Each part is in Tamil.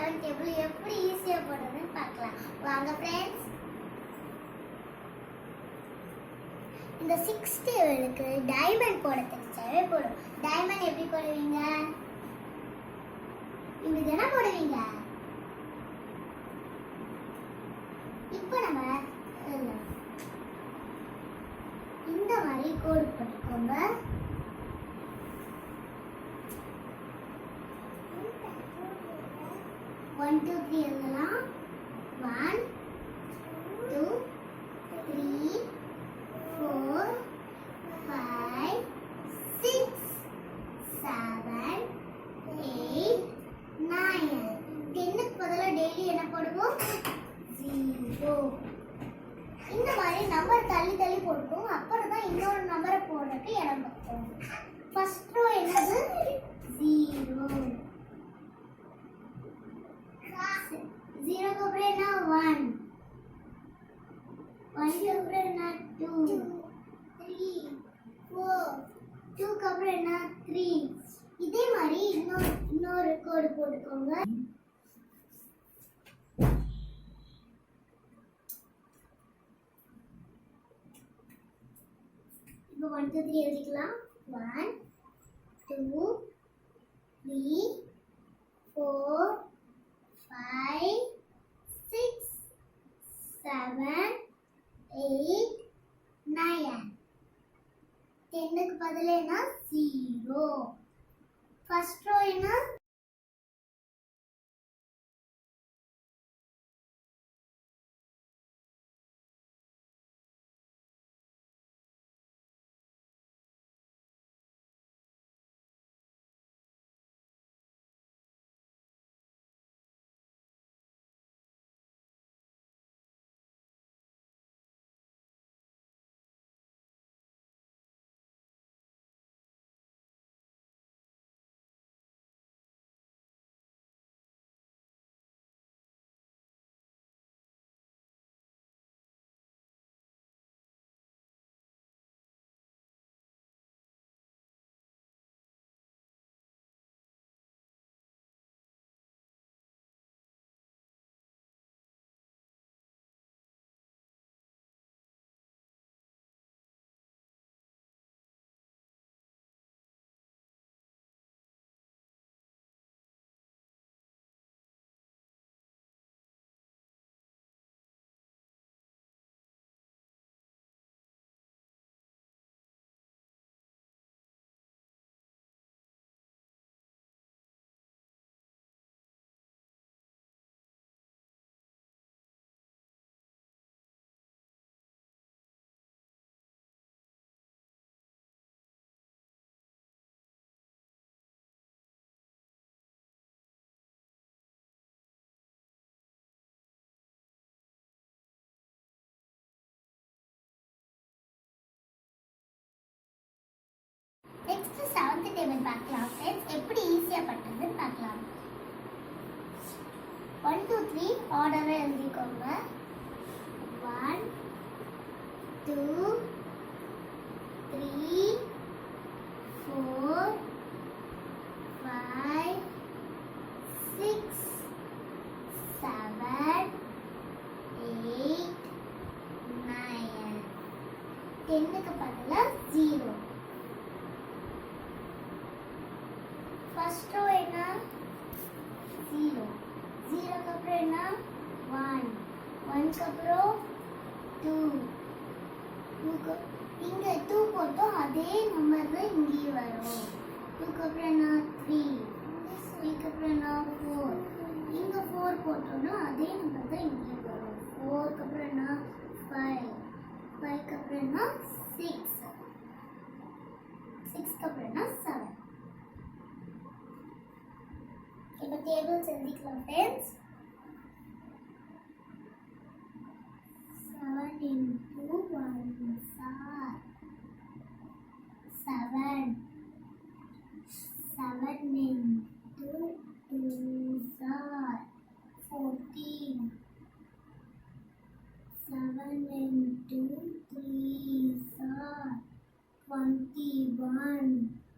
செவன் டேபிள் எப்படி ஈஸியாக போடுறதுன்னு பார்க்கலாம். வாங்க ஃப்ரெண்ட்ஸ் இந்த சிக்ஸ் டேபிளுக்கு டைமண்ட் போட தெரிஞ்சாவே போடும். டைமண்ட் எப்படி போடுவீங்க? இப்படி தானே போடுவீங்க? இப்போ நம்ம இந்த மாதிரி கோடு போட்டுக்கோங்க ஒன் டூ த்ரீ எழுதலாம் one two three four five six seven eight nine டென்னுக்கு பதிலாக டெய்லி என்ன போடுவோம்? ஜீரோ இந்த மாதிரி நம்பர் தள்ளி தள்ளி போட்டுக்கும் அப்புறம் தான் இன்னொரு நம்பரை போடுறதுக்கு அப்புறம் என்ன டூ த்ரீ ஃபோர் டூக்கு அப்புறம் என்ன த்ரீ இதே மாதிரி இன்னொரு இன்னொரு கோடு போட்டுக்கோங்க இப்போ ஒன் டூ த்ரீ எழுதிக்கலாம் one two three four five six seven eight nine டென்னுக்கு பதில் என்ன ஜீரோ ஃபர்ஸ்ட் ரோ பண்ணுறதுன்னு பார்க்கலாம். ஃப்ரெண்ட்ஸ் எப்படி ஈஸியாக பண்ணுறதுன்னு பார்க்கலாம். ஒன் டூ த்ரீ ஆர்டரை எழுதிக்கோங்க. One two three four five six seven eight nine டென்னுக்கு பதிலாக ஜீரோ ஃபர்ஸ்ட் ரோ என்ன ஜீரோ ஜீரோக்கு அப்புறம் என்ன ஒன் ஒன்க்கு அப்புறம் டூ டூக்கு இங்கே டூ போட்டோம் அதே நம்பர் தான் இங்கேயும் வரும் டூக்கு அப்புறம் என்ன த்ரீ த்ரீக்கு அப்புறம் என்ன ஃபோர் இங்கே ஃபோர் போட்டோம்னா அதே நம்பர் தான் இங்கேயும் வரும் ஃபோருக்கு அப்புறம் என்ன ஃபைவ் ஃபைவ்க்கு அப்புறம் என்ன சிக்ஸ் சிக்ஸ்க்கு அப்புறம் என்ன tables and the contents. 7 into 1 is 7. 7 into 2 is 14. 7 into 3 is 21.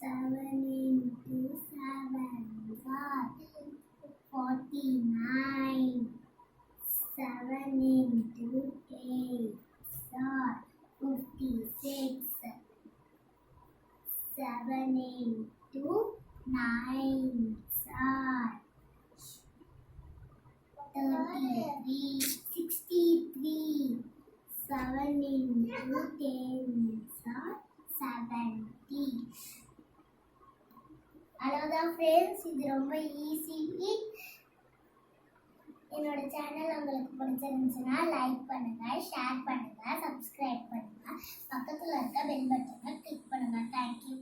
seven into seven for forty nine. Seven into eight for fifty six. Seven into nine for thirty three. Sixty three. Seven into அவ்வளோதான் ஃப்ரெண்ட்ஸ் இது ரொம்ப ஈஸி என்னோட சேனல் உங்களுக்கு பிடிச்சிருந்துச்சுன்னா லைக் பண்ணுங்கள் ஷேர் பண்ணுங்கள் சப்ஸ்கிரைப் பண்ணுங்கள் பக்கத்தில் இருக்க பெல் பட்டனை கிளிக் பண்ணுங்கள் தேங்க்யூ